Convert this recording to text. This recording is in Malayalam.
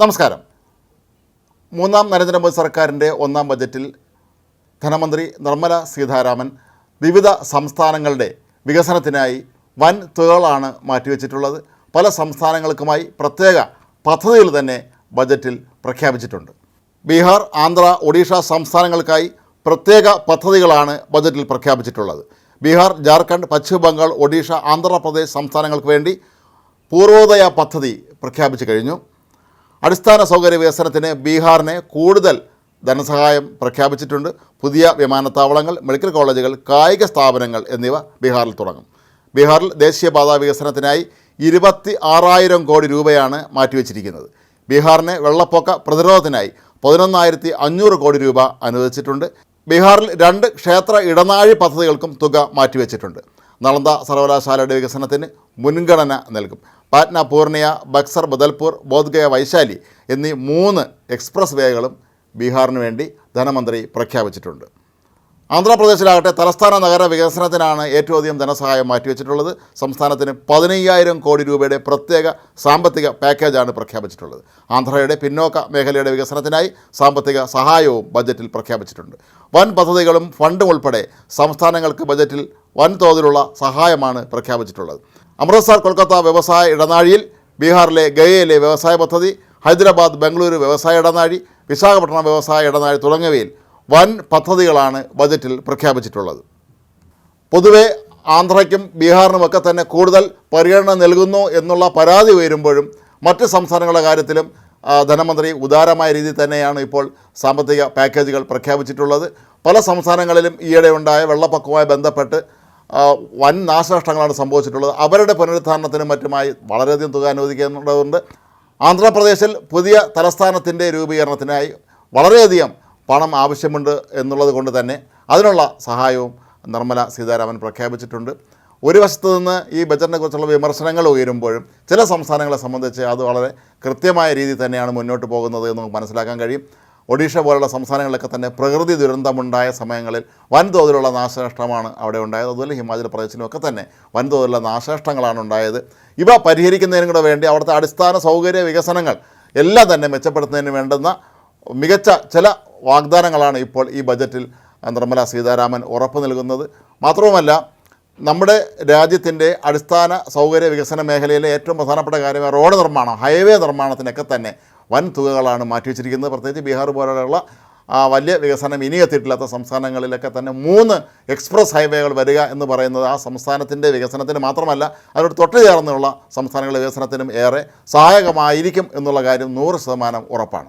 നമസ്കാരം. മൂന്നാം നരേന്ദ്രമോദി സർക്കാരിന്റെ ഒന്നാം ബജറ്റിൽ ധനമന്ത്രി നിർമ്മല സീതാരാമൻ വിവിധ സംസ്ഥാനങ്ങളുടെ വികസനത്തിനായി വൻ തുകകളാണ് മാറ്റിവെച്ചിട്ടുള്ളത്. പല സംസ്ഥാനങ്ങൾക്കുമായി പ്രത്യേക പദ്ധതികൾ തന്നെ ബജറ്റിൽ പ്രഖ്യാപിച്ചിട്ടുണ്ട്. ബീഹാർ ആന്ധ്ര ഒഡീഷ സംസ്ഥാനങ്ങൾക്കായി പ്രത്യേക പദ്ധതികളാണ് ബജറ്റിൽ പ്രഖ്യാപിച്ചിട്ടുള്ളത്. ബീഹാർ ജാർഖണ്ഡ് പശ്ചിമ ബംഗാൾ ഒഡീഷ ആന്ധ്രാപ്രദേശ് സംസ്ഥാനങ്ങൾക്ക് വേണ്ടി പൂർവോദയ പദ്ധതി പ്രഖ്യാപിച്ചു കഴിഞ്ഞു. അടിസ്ഥാന സൗകര്യ വികസനത്തിന് ബീഹാറിന് കൂടുതൽ ധനസഹായം പ്രഖ്യാപിച്ചിട്ടുണ്ട്. പുതിയ വിമാനത്താവളങ്ങൾ മെഡിക്കൽ കോളേജുകൾ കായിക സ്ഥാപനങ്ങൾ എന്നിവ ബീഹാറിൽ തുടങ്ങും. ബീഹാറിൽ ദേശീയപാത വികസനത്തിനായി ഇരുപത്തി ആറായിരം കോടി രൂപയാണ് മാറ്റിവെച്ചിരിക്കുന്നത്. ബീഹാറിനെ വെള്ളപ്പൊക്ക പ്രതിരോധത്തിനായി പതിനൊന്നായിരത്തി അഞ്ഞൂറ് കോടി രൂപ അനുവദിച്ചിട്ടുണ്ട്. ബീഹാറിൽ രണ്ട് ക്ഷേത്ര ഇടനാഴി പദ്ധതികൾക്കും തുക മാറ്റിവെച്ചിട്ടുണ്ട്. നളന്ദ സർവകലാശാലയുടെ വികസനത്തിന് മുൻഗണന നൽകും. പാറ്റ്ന പൂർണിയ ബക്സർ ബദൽപൂർ ബോധ്ഗയ വൈശാലി എന്നീ മൂന്ന് എക്സ്പ്രസ് വേകളും ബീഹാറിന് വേണ്ടി ധനമന്ത്രി പ്രഖ്യാപിച്ചിട്ടുണ്ട്. ആന്ധ്രാപ്രദേശിലാകട്ടെ തലസ്ഥാന നഗര വികസനത്തിനാണ് ഏറ്റവും അധികം ധനസഹായം മാറ്റിവെച്ചിട്ടുള്ളത്. സംസ്ഥാനത്തിന് പതിനയ്യായിരം കോടി രൂപയുടെ പ്രത്യേക സാമ്പത്തിക പാക്കേജാണ് പ്രഖ്യാപിച്ചിട്ടുള്ളത്. ആന്ധ്രയുടെ പിന്നോക്ക മേഖലയുടെ വികസനത്തിനായി സാമ്പത്തിക സഹായവും ബജറ്റിൽ പ്രഖ്യാപിച്ചിട്ടുണ്ട്. വൻ പദ്ധതികളും ഫണ്ടും ഉൾപ്പെടെ സംസ്ഥാനങ്ങൾക്ക് ബജറ്റിൽ വൻതോതിലുള്ള സഹായമാണ് പ്രഖ്യാപിച്ചിട്ടുള്ളത്. അമൃത്സർ കൊൽക്കത്ത വ്യവസായ ഇടനാഴിയിൽ ബീഹാറിലെ ഗയയിലെ വ്യവസായ പദ്ധതി ഹൈദരാബാദ് ബംഗളൂരു വ്യവസായ ഇടനാഴി വിശാഖപട്ടണം വ്യവസായ ഇടനാഴി തുടങ്ങിയവയിൽ വൻ പദ്ധതികളാണ് ബജറ്റിൽ പ്രഖ്യാപിച്ചിട്ടുള്ളത്. പൊതുവെ ആന്ധ്രയ്ക്കും ബീഹാറിനുമൊക്കെ തന്നെ കൂടുതൽ പരിഗണന നൽകുന്നു എന്നുള്ള പരാതി ഉയരുമ്പോഴും മറ്റ് സംസ്ഥാനങ്ങളുടെ കാര്യത്തിലും ധനമന്ത്രി ഉദാരമായ രീതിയിൽ തന്നെയാണ് ഇപ്പോൾ സാമ്പത്തിക പാക്കേജുകൾ പ്രഖ്യാപിച്ചിട്ടുള്ളത്. പല സംസ്ഥാനങ്ങളിലും ഈയിടെ ഉണ്ടായ വെള്ളപ്പൊക്കവുമായി ബന്ധപ്പെട്ട് വൻ നാശനഷ്ടങ്ങളാണ് സംഭവിച്ചിട്ടുള്ളത്. അവരുടെ പുനരുദ്ധാരണത്തിനും മറ്റുമായി വളരെയധികം തുക അനുവദിക്കേണ്ടതുണ്ട്. ആന്ധ്രാപ്രദേശിൽ പുതിയ തലസ്ഥാനത്തിന്റെ രൂപീകരണത്തിനായി വളരെയധികം പണം ആവശ്യമുണ്ട് എന്നുള്ളത് കൊണ്ട് തന്നെ അതിനുള്ള സഹായവും നിർമ്മല സീതാരാമൻ പ്രഖ്യാപിച്ചിട്ടുണ്ട്. ഒരു വശത്ത് നിന്ന് ഈ ബജറ്റിനെക്കുറിച്ചുള്ള വിമർശനങ്ങൾ ഉയരുമ്പോഴും ചില സംസ്ഥാനങ്ങളെ സംബന്ധിച്ച് അത് വളരെ കൃത്യമായ രീതിയിൽ തന്നെയാണ് മുന്നോട്ട് പോകുന്നത് എന്ന് നമുക്ക് മനസ്സിലാക്കാൻ കഴിയും. ഒഡീഷ പോലുള്ള സംസ്ഥാനങ്ങളിലൊക്കെ തന്നെ പ്രകൃതി ദുരന്തമുണ്ടായ സമയങ്ങളിൽ വൻതോതിലുള്ള നാശനഷ്ടമാണ് അവിടെ ഉണ്ടായത്. അതുപോലെ ഹിമാചൽ പ്രദേശിലുമൊക്കെ തന്നെ വൻതോതിലുള്ള നാശനഷ്ടങ്ങളാണ് ഉണ്ടായത്. ഇവ പരിഹരിക്കുന്നതിനും കൂടെ വേണ്ടി അവിടുത്തെ അടിസ്ഥാന സൗകര്യ വികസനങ്ങൾ എല്ലാം തന്നെ മെച്ചപ്പെടുത്തുന്നതിന് വേണ്ടുന്ന മികച്ച ചില വാഗ്ദാനങ്ങളാണ് ഇപ്പോൾ ഈ ബജറ്റിൽ നിർമ്മല സീതാരാമൻ ഉറപ്പ് നൽകുന്നത്. മാത്രവുമല്ല നമ്മുടെ രാജ്യത്തിന്റെ അടിസ്ഥാന സൗകര്യ വികസന മേഖലയിലെ ഏറ്റവും പ്രധാനപ്പെട്ട കാര്യമായ റോഡ് നിർമ്മാണം ഹൈവേ നിർമ്മാണത്തിനൊക്കെ തന്നെ വൻ തുകകളാണ് മാറ്റിവെച്ചിരിക്കുന്നത് പ്രത്യേകിച്ച് ബീഹാർ പോലെയുള്ള വലിയ വികസനം ഇനി എത്തിയിട്ടില്ലാത്ത സംസ്ഥാനങ്ങളിലൊക്കെ തന്നെ മൂന്ന് എക്സ്പ്രസ് ഹൈവേകൾ വരിക എന്ന് പറയുന്നത് ആ സംസ്ഥാനത്തിന്റെ വികസനത്തിന് മാത്രമല്ല അതിനോട് തൊട്ട് ചേർന്നുള്ള സംസ്ഥാനങ്ങളുടെ വികസനത്തിനും ഏറെ സഹായകമായിരിക്കും എന്നുള്ള കാര്യം നൂറ് ശതമാനം ഉറപ്പാണ്.